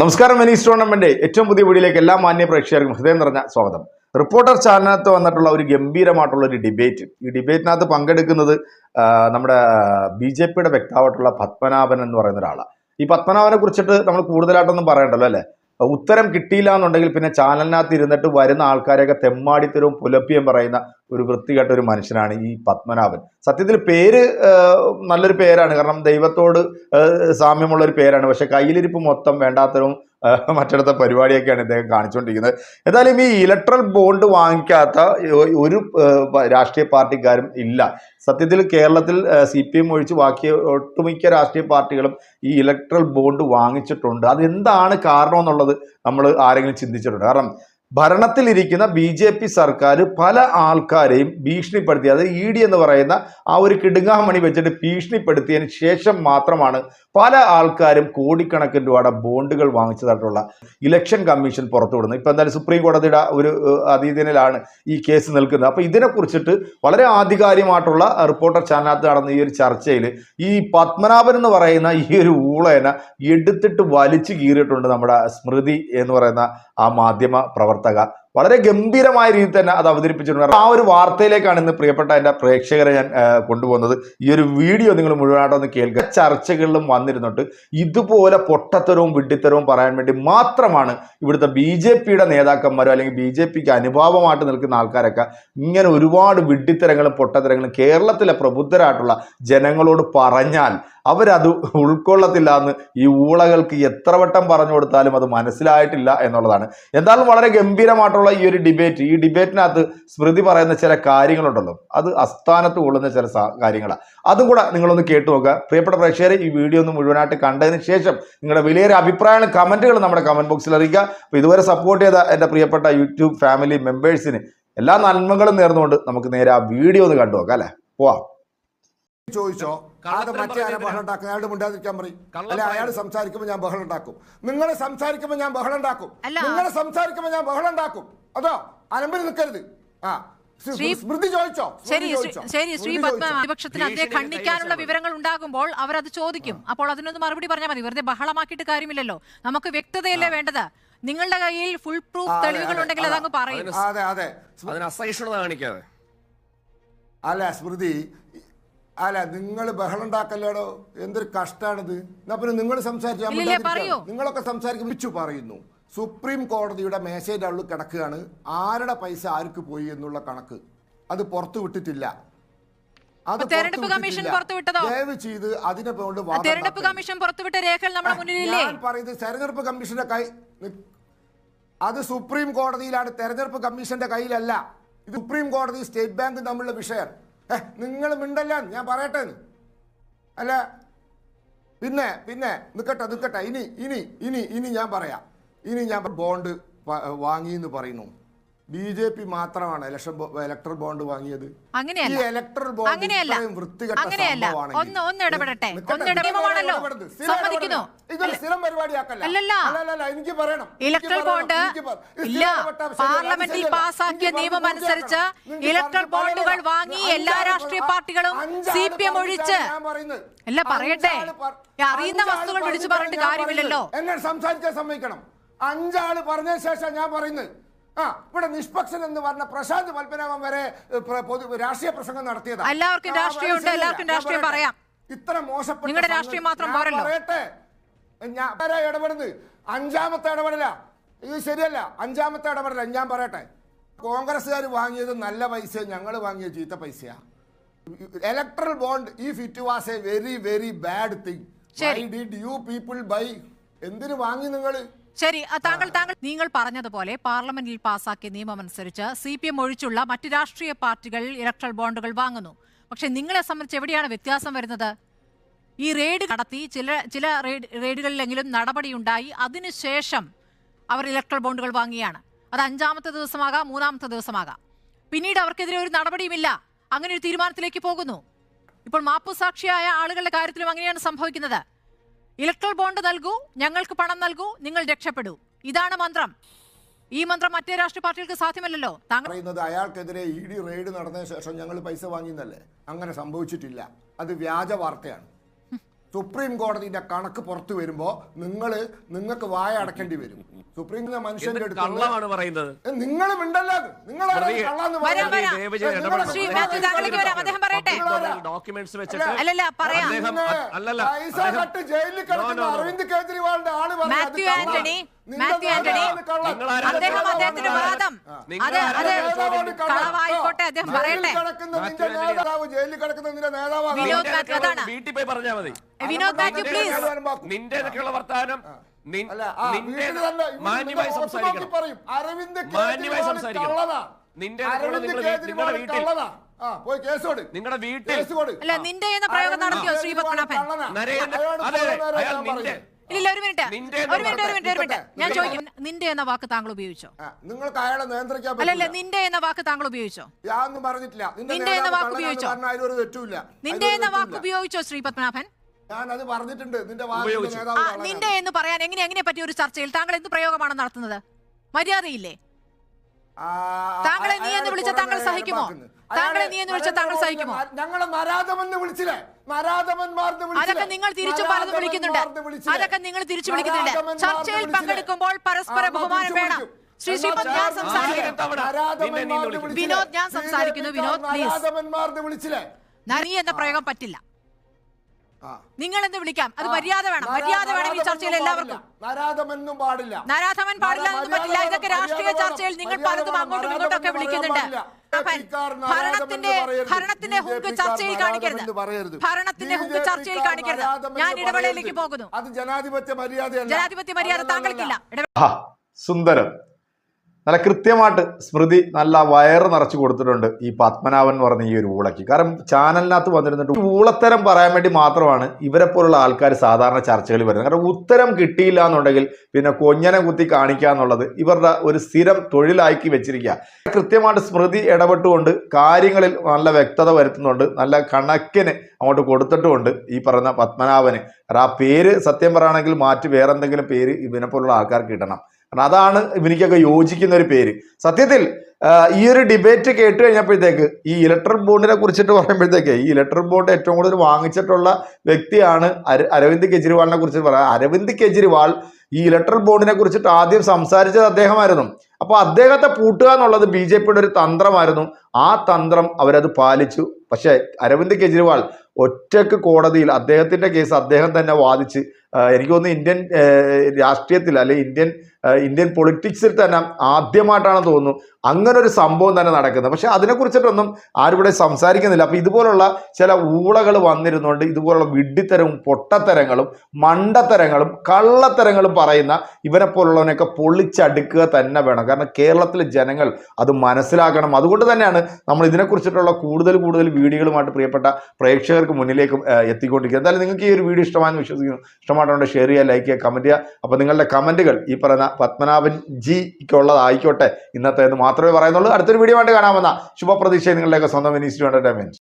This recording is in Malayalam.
നമസ്കാരം വെനീസ് ടൂർണമെന്റ്. ഏറ്റവും പുതിയ വീഡിയോയിലേക്ക് എല്ലാ മാന്യ പ്രേക്ഷകർക്കും ഹൃദയം നിറഞ്ഞ സ്വാഗതം. റിപ്പോർട്ടർ ചാനലിനകത്ത് വന്നിട്ടുള്ള ഒരു ഗംഭീരമായിട്ടുള്ള ഒരു ഡിബേറ്റ് ഈ ഡിബേറ്റിനകത്ത് പങ്കെടുക്കുന്നത് നമ്മുടെ ബി ജെ പിയുടെ വ്യക്താവായിട്ടുള്ള പത്മനാഭൻ എന്ന് പറയുന്ന ഒരാളാണ് ഈ പത്മനാഭനെ കുറിച്ചിട്ട് നമ്മൾ കൂടുതലായിട്ടൊന്നും പറയണ്ടല്ലോ അല്ലേ? ഉത്തരം കിട്ടിയില്ല എന്നുണ്ടെങ്കിൽ പിന്നെ ചാനലിനകത്ത് ഇരുന്നിട്ട് വരുന്ന ആൾക്കാരെയൊക്കെ തെമ്മാടിത്തരവും പുലപ്പിയും പറയുന്ന ഒരു വൃത്തികെട്ട ഒരു മനുഷ്യനാണ് ഈ പത്മനാഭൻ. സത്യത്തിൽ പേര് നല്ലൊരു പേരാണ്. കാരണം ദൈവത്തോട് സാമ്യമുള്ള ഒരു പേരാണ്. പക്ഷെ കയ്യിലിരിപ്പ് മൊത്തം വേണ്ടാത്തരവും മറ്റിടത്തെ പരിപാടിയൊക്കെയാണ് ഇദ്ദേഹം കാണിച്ചുകൊണ്ടിരിക്കുന്നത്. എന്തായാലും ഈ ഇലക്ട്രൽ ബോണ്ട് വാങ്ങിക്കാത്ത ഒരു രാഷ്ട്രീയ പാർട്ടിക്കാരും ഇല്ല. സത്യത്തിൽ കേരളത്തിൽ സി പി എം ഒഴിച്ച് ബാക്കി ഒട്ടുമിക്ക രാഷ്ട്രീയ പാർട്ടികളും ഈ ഇലക്ട്രൽ ബോണ്ട് വാങ്ങിച്ചിട്ടുണ്ട്. അതെന്താണ് കാരണം എന്നുള്ളത് നമ്മൾ ആരെങ്കിലും ചിന്തിച്ചിട്ടുണ്ട്. കാരണം ഭരണത്തിലിരിക്കുന്ന ബി ജെ പി സർക്കാർ പല ആൾക്കാരെയും ഭീഷണിപ്പെടുത്തി അത് ഇ ഡി എന്ന് പറയുന്ന ആ ഒരു കിടുങ്ങാമണി വെച്ചിട്ട് ഭീഷണിപ്പെടുത്തിയതിന് ശേഷം മാത്രമാണ് പല ആൾക്കാരും കോടിക്കണക്കിന് രൂപയുടെ ബോണ്ടുകൾ വാങ്ങിച്ചതായിട്ടുള്ള ഇലക്ഷൻ കമ്മീഷൻ പുറത്തുവിടുന്നത്. ഇപ്പം എന്തായാലും സുപ്രീം കോടതിയുടെ ഒരു അതീതനിലാണ് ഈ കേസ് നിൽക്കുന്നത്. അപ്പോൾ ഇതിനെക്കുറിച്ചിട്ട് വളരെ ആധികാരികമായിട്ടുള്ള റിപ്പോർട്ടർ ചാനലിനകത്ത് നടന്ന ഈ ഒരു ചർച്ചയിൽ ഈ പത്മനാഭൻ എന്ന് പറയുന്ന ഈ ഒരു ഊളേന എടുത്തിട്ട് വലിച്ചു കീറിയിട്ടുണ്ട് നമ്മുടെ സ്മൃതി എന്ന് പറയുന്ന ആ മാധ്യമ പ്രവർത്തക വളരെ ഗംഭീരമായ രീതിയിൽ തന്നെ അത് അവതരിപ്പിച്ചിട്ടുണ്ട്. ആ ഒരു വാർത്തയിലേക്കാണ് ഇന്ന് പ്രിയപ്പെട്ട എന്റെ പ്രേക്ഷകരെ ഞാൻ കൊണ്ടുപോകുന്നത്. ഈ ഒരു വീഡിയോ നിങ്ങൾ മുഴുവനായിട്ടൊന്ന് കേൾക്കുക. ചർച്ചകളിലും വന്നിരുന്നിട്ട് ഇതുപോലെ പൊട്ടത്തരവും വിഡ്ഢിത്തരവും പറയാൻ വേണ്ടി മാത്രമാണ് ഇവിടുത്തെ ബി ജെ പിയുടെ നേതാക്കന്മാരോ അല്ലെങ്കിൽ ബി ജെ പിക്ക് അനുഭാവമായിട്ട് നിൽക്കുന്ന ആൾക്കാരൊക്കെ ഇങ്ങനെ ഒരുപാട് വിഡ്ഢിത്തരങ്ങളും പൊട്ടത്തരങ്ങളും കേരളത്തിലെ പ്രബുദ്ധരായിട്ടുള്ള ജനങ്ങളോട് പറഞ്ഞാൽ അവരത് ഉൾക്കൊള്ളത്തില്ല എന്ന് ഈ ഊളകൾക്ക് എത്ര വട്ടം പറഞ്ഞു കൊടുത്താലും അത് മനസ്സിലായിട്ടില്ല എന്നുള്ളതാണ്. എന്തായാലും വളരെ ഗംഭീരമായിട്ടുള്ള ഈ ഒരു ഡിബേറ്റ് ഈ ഡിബേറ്റിനകത്ത് സ്മൃതി പറയുന്ന ചില കാര്യങ്ങളുണ്ടല്ലോ. അത് അസ്ഥാനത്ത് കൊള്ളുന്ന ചില കാര്യങ്ങളാണ് അതും കൂടെ നിങ്ങളൊന്ന് കേട്ടു നോക്കുക. പ്രിയപ്പെട്ട പ്രേക്ഷകരെ ഈ വീഡിയോ ഒന്ന് മുഴുവനായിട്ട് കണ്ടതിന് ശേഷം നിങ്ങളുടെ വിലയേറെ അഭിപ്രായങ്ങളും കമന്റുകൾ നമ്മുടെ കമന്റ് ബോക്സിൽ അറിയിക്കുക. അപ്പോൾ ഇതുവരെ സപ്പോർട്ട് ചെയ്ത എന്റെ പ്രിയപ്പെട്ട യൂട്യൂബ് ഫാമിലി മെമ്പേഴ്സിന് എല്ലാ നന്മകളും നേർന്നുകൊണ്ട് നമുക്ക് നേരെ ആ വീഡിയോ ഒന്ന് കണ്ടു നോക്കാം അല്ലേ? പോവാം. ചോദിച്ചോ? അത് മറ്റേ ആരെ ബഹളം ഉണ്ടാക്കും അയാളുടെ മുണ്ടാതിരിക്കാൻ പറയും. അല്ലെ അയാൾ. സംസാരിക്കുമ്പോൾ ഞാൻ ബഹളം ഉണ്ടാക്കും നിങ്ങൾ സംസാരിക്കുമ്പോൾ ഞാൻ ബഹളം ഉണ്ടാക്കും നിങ്ങളെ നിങ്ങൾ സംസാരിക്കുമ്പോൾ ഞാൻ ബഹളം ഉണ്ടാക്കും അതോ അലമ്പിൽ നിൽക്കരുത്. ആ ശ്രീ- ശ്രീ- സ്മൃതി ചോദിച്ചോ? സ്മൃതി ശരി പത്മ? പ്രതിപക്ഷത്തിന് അദ്ദേഹം ഖണ്ഡിക്കാനുള്ള വിവരങ്ങൾ ഉണ്ടാകുമ്പോൾ അവരത് ചോദിക്കും. അപ്പോൾ അതിനൊന്ന് മറുപടി പറഞ്ഞാൽ മതി. വെറുതെ ബഹളമാക്കിയിട്ട് കാര്യമില്ലല്ലോ. നമുക്ക് വ്യക്തതയല്ലേ വേണ്ടത്? നിങ്ങളുടെ കയ്യിൽ ഫുൾ പ്രൂഫ് അതെ, തെളിവുകൾ അതെ, ഉണ്ടെങ്കിൽ അതെ. അതങ്ങ് പറയും. അതെ അതെ. അതിന് അസഹിഷ്ണുത കാണിക്കാതെ. അല്ല സ്മൃതി അല്ല നിങ്ങൾ ബഹളം ഉണ്ടാക്കല്ലേടോ? എന്തൊരു കഷ്ടാണിത്. എന്നാ പിന്നെ നിങ്ങൾ സംസാരിച്ചു. നിങ്ങളൊക്കെ സംസാരിക്കും വിച്ചു പറയുന്നു. സുപ്രീം കോടതിയുടെ മേശയുടെ ഉള്ളിൽ കിടക്കുകയാണ്. ആരുടെ പൈസ ആർക്ക് പോയി എന്നുള്ള കണക്ക്. അത് പുറത്തു വിട്ടിട്ടില്ല. അത് തെരഞ്ഞെടുപ്പ് കമ്മീഷൻ പുറത്തുവിട്ടതോ? ദയവ് ചെയ്ത് അതിനെ തെരഞ്ഞെടുപ്പ് കമ്മീഷൻ പുറത്തുവിട്ട രേഖകൾ നമ്മുടെ മുന്നിലില്ലേ? ഞാൻ പറയുന്നത് തെരഞ്ഞെടുപ്പ് കമ്മീഷന്റെ കൈ അത് സുപ്രീം കോടതിയിലാണ് തെരഞ്ഞെടുപ്പ് കമ്മീഷന്റെ കയ്യിലല്ല. ഇത് സുപ്രീം കോടതി സ്റ്റേറ്റ് ബാങ്ക് തമ്മിലുള്ള വിഷയം. നിങ്ങൾ മിണ്ടല്ല ഞാൻ പറയട്ടെ അല്ല പിന്നെ പിന്നെ നിൽക്കട്ടെ നിൽക്കട്ടെ ഇനി ഇനി ഇനി ഇനി ഞാൻ പറയാം. ഇനി ഞാൻ ബോണ്ട് വാങ്ങി എന്ന് പറയുന്നു. ബി ജെ പി മാത്രമാണ് ഇലക്ഷൻ ഇലക്ടർ ബോണ്ട് വാങ്ങിയത് അങ്ങനെയല്ല. ഇലക്ടർ ബോണ്ട് അങ്ങനെയല്ല. അങ്ങനെയല്ല. ഒന്ന് ഒന്ന് ഇടപെടട്ടെ. ഒന്ന് ഇട- സ്ഥിരം നിയമമാണല്ലോ. ഇടപെടരുത്. സ്ഥിരം സമ്മതിക്കുന്നു. ഇലക്ട്രൽ. ബോണ്ട് ഇല്ല പാർലമെന്റിൽ പാസാക്കിയ നിയമം അനുസരിച്ച്. ഇലക്ട്രൽ ബോണ്ടുകൾ വാങ്ങി എല്ലാ രാഷ്ട്രീയ പാർട്ടികളും സി പി എം ഒഴിച്ച് അല്ല, പറയട്ടെ. അറിയുന്ന വസ്തുക്കൾ വിളിച്ചു പറഞ്ഞിട്ട് കാര്യമില്ലല്ലോ. എന്നെ സംസാരിക്കാൻ സമ്മതിക്കണം അഞ്ചാൾ പറഞ്ഞ ശേഷം ഞാൻ പറയുന്നത് ആ ഇവിടെ നിഷ്പക്ഷൻ എന്ന് പറഞ്ഞ പ്രശാന്ത് പത്മനാഭൻ വരെ രാഷ്ട്രീയ പ്രസംഗം നടത്തിയതാണ് എല്ലാവർക്കും രാഷ്ട്രീയമുണ്ട്, എല്ലാവർക്കും രാഷ്ട്രീയം പറയാം. ഇത്ര മോശപ്പെട്ട നിങ്ങളുടെ രാഷ്ട്രീയം മാത്രം പോരല്ലോ. പറയട്ടെ. ഞാൻ ഇടപെടുന്നത്? അഞ്ചാമത്തെ ഇടപെടല. ഇത് ശരിയല്ല. അഞ്ചാമത്തെ ഇടപെടല. ഞാൻ പറയട്ടെ. കോൺഗ്രസ്സുകാർ വാങ്ങിയത് നല്ല പൈസ ഞങ്ങൾ വാങ്ങിയ ചീത്ത പൈസയാ. ഇലക്ട്രൽ ബോണ്ട് ഈ fit was a very very bad thing I did you people buy എന്തിനു വാങ്ങി നിങ്ങൾ ശരി താങ്കൾ താങ്കൾ നിങ്ങൾ പറഞ്ഞതുപോലെ പാർലമെന്റിൽ പാസാക്കിയ നിയമമനുസരിച്ച് സി പി എം ഒഴിച്ചുള്ള മറ്റ് രാഷ്ട്രീയ പാർട്ടികൾ ഇലക്ട്രൽ ബോണ്ടുകൾ വാങ്ങുന്നു. പക്ഷെ നിങ്ങളെ സംബന്ധിച്ച് എവിടെയാണ് വ്യത്യാസം വരുന്നത്? ഈ റെയ്ഡ് നടത്തി ചില ചില റെയ്ഡ് റെയ്ഡുകളിലെങ്കിലും നടപടിയുണ്ടായി അതിനുശേഷം അവർ ഇലക്ട്രൽ ബോണ്ടുകൾ വാങ്ങിയാണ്. അത് അഞ്ചാമത്തെ ദിവസമാകാം മൂന്നാമത്തെ ദിവസമാകാം. പിന്നീട് അവർക്കെതിരെ ഒരു നടപടിയുമില്ല. അങ്ങനെ ഒരു തീരുമാനത്തിലേക്ക് പോകുന്നു. ഇപ്പോൾ മാപ്പുസാക്ഷിയായ ആളുകളുടെ കാര്യത്തിലും അങ്ങനെയാണ് സംഭവിക്കുന്നത്. ഇലക്ട്രൽ ബോണ്ട് നൽകൂ ഞങ്ങൾക്ക് പണം നൽകൂ നിങ്ങൾ രക്ഷപ്പെടൂ. ഇതാണ് മന്ത്രം. ഈ മന്ത്രം മറ്റേ രാഷ്ട്രീയ പാർട്ടികൾക്ക് സാധ്യമല്ലല്ലോ. താങ്കൾ പറയുന്നത് അയാൾക്കെതിരെ ഇ ഡി റെയ്ഡ് നടന്നതിന് ശേഷം ഞങ്ങൾ പൈസ വാങ്ങിയെന്നല്ലേ? അങ്ങനെ സംഭവിച്ചിട്ടില്ല. അത് വ്യാജ വാർത്തയാണ്. സുപ്രീം കോടതിയുടെ കണക്ക് പുറത്തു വരുമ്പോ നിങ്ങൾ നിങ്ങൾക്ക് വായ അടക്കേണ്ടി വരും. സുപ്രീം മനുഷ്യന്റെ അടുത്ത് കള്ളമാണ് പറയുന്നത്. നിങ്ങൾ മിണ്ടല്ല നിങ്ങൾ. ഡോക്യുമെന്റ്സ് വെച്ചിട്ട് അല്ലല്ല പറയാം. അദ്ദേഹം അല്ലല്ല പൈസ കട്ട് ജയിലിൽ കിടക്കുന്ന. അരവിന്ദ് കേജ്രിവാളിന്റെ ആൾ പറഞ്ഞത് മാത്യു. ആന്റണി, അദ്ദേഹം അദ്ദേഹത്തിന്റെ വാദം നിങ്ങൾ അത് ആരാണ് അത് നേതാവാണ് കള്ളൻ. കളവായിക്കോട്ടെ അദ്ദേഹം പറയട്ടെ കിടക്കുന്ന നിന്റെ മാത്യു ജയിലിൽ കിടക്കുന്ന നിന്റെ നേതാവാണ് വിനോദ് നിന്റെ മാത്യു ഇതൊക്കെയുള്ള അതാണ്. വീട്ടിൽ പോയി പറഞ്ഞാൽ മതി വിനോദ് മാത്യു പ്ലീസ് നിന്റെ വർത്താനം നിൻ- നിന്റെ മാന്യമായി സംസാരിക്കണം. അരവിന്ദ് മാന്യമായി സംസാരിക്കണം. നിന്റെ നിങ്ങളുടെ വീട്ടിൽ. പോയി കേസ് കൊടു. നിങ്ങളുടെ വീട്ടിൽ അല്ല, നിന്റെ എന്ന പ്രയോഗം നടത്തിയോ, ശ്രീ കേജ്രിവാൾ പത്മനാഭൻ? കള്ളനാ. നരേന്ദ്ര- അതെ, അതെ, അയാൾ നിന്റെ-. ഇല്ല ഒരു മിനിറ്റ്. നിന്റെ ഒരു മിനിറ്റ് ഒരു മിനിറ്റ് ഒരു മിനിറ്റ്. ഞാൻ നിന്റെ- ചോദിക്കും നിന്റെ എന്ന വാക്ക് താങ്കൾ ഉപയോഗിച്ചോ? ആ, നിങ്ങൾക്ക് അയാളെ നിയന്ത്രിക്കാൻ അല്ലല്ല നിന്റെ എന്ന വാക്ക് താങ്കൾ ഉപയോഗിച്ചോ? ഞാനൊന്നും പറഞ്ഞിട്ടില്ല. നിന്റെ നിന്റെ എന്ന വാക്ക് ഉപയോഗിച്ചോ? അതിലൊരു തെറ്റുമില്ല. നിന്റെ എന്ന വാക്ക് ഉപയോഗിച്ചോ ശ്രീ പത്മനാഭൻ? ഞാൻ അത് പറഞ്ഞിട്ടുണ്ട്. നിന്റെ നിന്റെ എന്ന് പറയാൻ എങ്ങനെ എങ്ങനെ പറ്റിയ ഒരു ചർച്ചയിൽ താങ്കൾ എന്ത് പ്രയോഗമാണ് നടത്തുന്നത്? മര്യാദയില്ലേ? ആ, താങ്കളെ നീ എന്ന് വിളിച്ച താങ്കൾ സഹിക്കുമോ? താങ്കളെ അയാളെ നീ എന്ന് വിളിച്ചാൽ താങ്കൾ സഹിക്കുമോ? ഞങ്ങളെ വിളിച്ചില്ലേ? അതൊക്കെ നിങ്ങൾ തിരിച്ചു പലതും വിളിക്കുന്നുണ്ട്. അതൊക്കെ നിങ്ങൾ തിരിച്ചു വിളിക്കുന്നുണ്ട്. ചർച്ചയിൽ? പങ്കെടുക്കുമ്പോൾ പരസ്പര ബഹുമാനം വേണം. വിളിക്കും. ശ്രീ ശ്രീപദ് ഞാൻ സംസാരിക്കുന്നു? വിനോദ് ഞാൻ സംസാരിക്കുന്നു. വിനോദ്, പ്ലീസ്. നരി എന്ന പ്രയോഗം പറ്റില്ല. ആ. നിങ്ങൾ എന്ന് വിളിക്കാം. അത് മര്യാദ വേണം. മര്യാദ വേണം ഈ ചർച്ചയിൽ എല്ലാവർക്കും. പാടില്ല. നരാധമെന്നും പാടില്ല. നരാധമൻ പാടില്ല എന്ന് പറ്റില്ല. ഇതൊക്കെ രാഷ്ട്രീയ ചർച്ചയിൽ നിങ്ങൾ പലതും അങ്ങോട്ടും ഇങ്ങോട്ടൊക്കെ വിളിക്കുന്നുണ്ട്. ഭരണത്തിന്റെ ഭരണത്തിന്റെ ഹുങ്ക് ചർച്ചയിൽ കാണിക്കരുത്. ഭരണത്തിന്റെ ഹുങ്ക് ചർച്ചയിൽ കാണിക്കരുത്. ഞാൻ ഇടവേളയിലേക്ക് പോകുന്നു. അത് ജനാധിപത്യ മര്യാദയല്ല. ജനാധിപത്യ മര്യാദ താങ്കൾക്കില്ല. ആ സുന്ദരം. നല്ല കൃത്യമായിട്ട് സ്മൃതി നല്ല വയറ് നിറച്ച് കൊടുത്തിട്ടുണ്ട് ഈ പത്മനാഭൻ എന്ന് പറഞ്ഞ ഈ ഒരു ഊളയ്ക്ക്. കാരണം ചാനലിനകത്ത് വന്നിരുന്നിട്ട് ഊളത്തരം പറയാൻ വേണ്ടി മാത്രമാണ് ഇവരെ പോലുള്ള ആൾക്കാർ സാധാരണ ചർച്ചകളിൽ വരുന്നത്. കാരണം ഉത്തരം കിട്ടിയില്ല എന്നുണ്ടെങ്കിൽ പിന്നെ കൊഞ്ഞനെ കുത്തി കാണിക്കുക എന്നുള്ളത് ഇവരുടെ ഒരു സ്ഥിരം തൊഴിലാക്കി വെച്ചിരിക്കുക. കൃത്യമായിട്ട് സ്മൃതി ഇടപെട്ടുകൊണ്ട് കാര്യങ്ങളിൽ നല്ല വ്യക്തത വരുത്തുന്നുണ്ട്. നല്ല കണക്കിന് അങ്ങോട്ട് കൊടുത്തിട്ടുമുണ്ട് ഈ പറയുന്ന പത്മനാഭന്. കാരണം ആ പേര് സത്യം പറയുകയാണെങ്കിൽ മാറ്റി വേറെ എന്തെങ്കിലും പേര് ഇവനെ പോലുള്ള ആൾക്കാർക്ക് കിട്ടണം കാരണം അതാണ് ഇവനിക്കൊക്കെ യോജിക്കുന്ന ഒരു പേര്. സത്യത്തിൽ ഈ ഒരു ഡിബേറ്റ് കേട്ട് കഴിഞ്ഞപ്പോഴത്തേക്ക് ഈ ഇലക്ട്രിക് ബോണ്ടിനെ കുറിച്ചിട്ട് പറയുമ്പോഴത്തേക്ക് ഈ ഇലക്ട്രിക് ബോണ്ട് ഏറ്റവും കൂടുതൽ വാങ്ങിച്ചിട്ടുള്ള വ്യക്തിയാണ് അരവിന്ദ് കെജ്രിവാളിനെ കുറിച്ച് പറയാം. അരവിന്ദ് കെജ്രിവാൾ ഈ ഇലക്ട്രിക് ബോണ്ടിനെ കുറിച്ചിട്ട് ആദ്യം സംസാരിച്ചത് അദ്ദേഹമായിരുന്നു. അപ്പോൾ അദ്ദേഹത്തെ പൂട്ടുക എന്നുള്ളത് ബി ജെ പിയുടെ ഒരു തന്ത്രമായിരുന്നു. ആ തന്ത്രം അവരത് പാലിച്ചു. പക്ഷേ അരവിന്ദ് കെജ്രിവാൾ ഒറ്റയ്ക്ക് കോടതിയിൽ അദ്ദേഹത്തിന്റെ കേസ് അദ്ദേഹം തന്നെ വാദിച്ച് എനിക്ക് തോന്നുന്നു ഇന്ത്യൻ രാഷ്ട്രീയത്തിൽ അല്ലെ ഇന്ത്യൻ ഇന്ത്യൻ പൊളിറ്റിക്സിൽ തന്നെ ആദ്യമായിട്ടാണ് തോന്നുന്നു. അങ്ങനെ ഒരു സംഭവം തന്നെ നടക്കുന്നത്. പക്ഷെ അതിനെക്കുറിച്ചിട്ടൊന്നും ആരും സംസാരിക്കുന്നില്ല. അപ്പോൾ ഇതുപോലുള്ള ചില ഊളകൾ വന്നിരുന്നുകൊണ്ട് ഇതുപോലുള്ള വിഡ്ഢിത്തരവും പൊട്ടത്തരങ്ങളും മണ്ടത്തരങ്ങളും കള്ളത്തരങ്ങളും പറയുന്ന ഇവരെ പോലുള്ളവനെയൊക്കെ പൊളിച്ചടുക്കുക തന്നെ വേണം. കാരണം കേരളത്തിലെ ജനങ്ങൾ അത് മനസ്സിലാക്കണം. അതുകൊണ്ട് തന്നെയാണ് നമ്മൾ ഇതിനെക്കുറിച്ചിട്ടുള്ള കൂടുതൽ കൂടുതൽ വീഡിയോകളുമായിട്ട് പ്രിയപ്പെട്ട പ്രേക്ഷകർക്ക് മുന്നിലേക്ക് എത്തിക്കൊണ്ടിരിക്കുക എന്തായാലും നിങ്ങൾക്ക് ഈ ഒരു വീഡിയോ ഇഷ്ടമാണെന്ന് വിശ്വസിക്കുന്നു. ഇഷ്ടമായിട്ടുണ്ട് ഷെയർ ചെയ്യുക ലൈക്ക് ചെയ്യുക കമന്റ് ചെയ്യുക. അപ്പോൾ നിങ്ങളുടെ കമന്റുകൾ ഈ പറയുന്ന പത്മനാഭൻ ജിക്കുള്ളതായിക്കോട്ടെ ഇന്നത്തെ എന്ന് മാത്രമേ പറയുന്നുള്ളൂ. അടുത്തൊരു വീഡിയോ ആയിട്ട് കാണാമെന്ന ശുഭപ്രതീക്ഷ നിങ്ങളുടെയൊക്കെ സ്വന്തം മിനിസ്റ്റർ എന്റർടൈൻമെന്റ്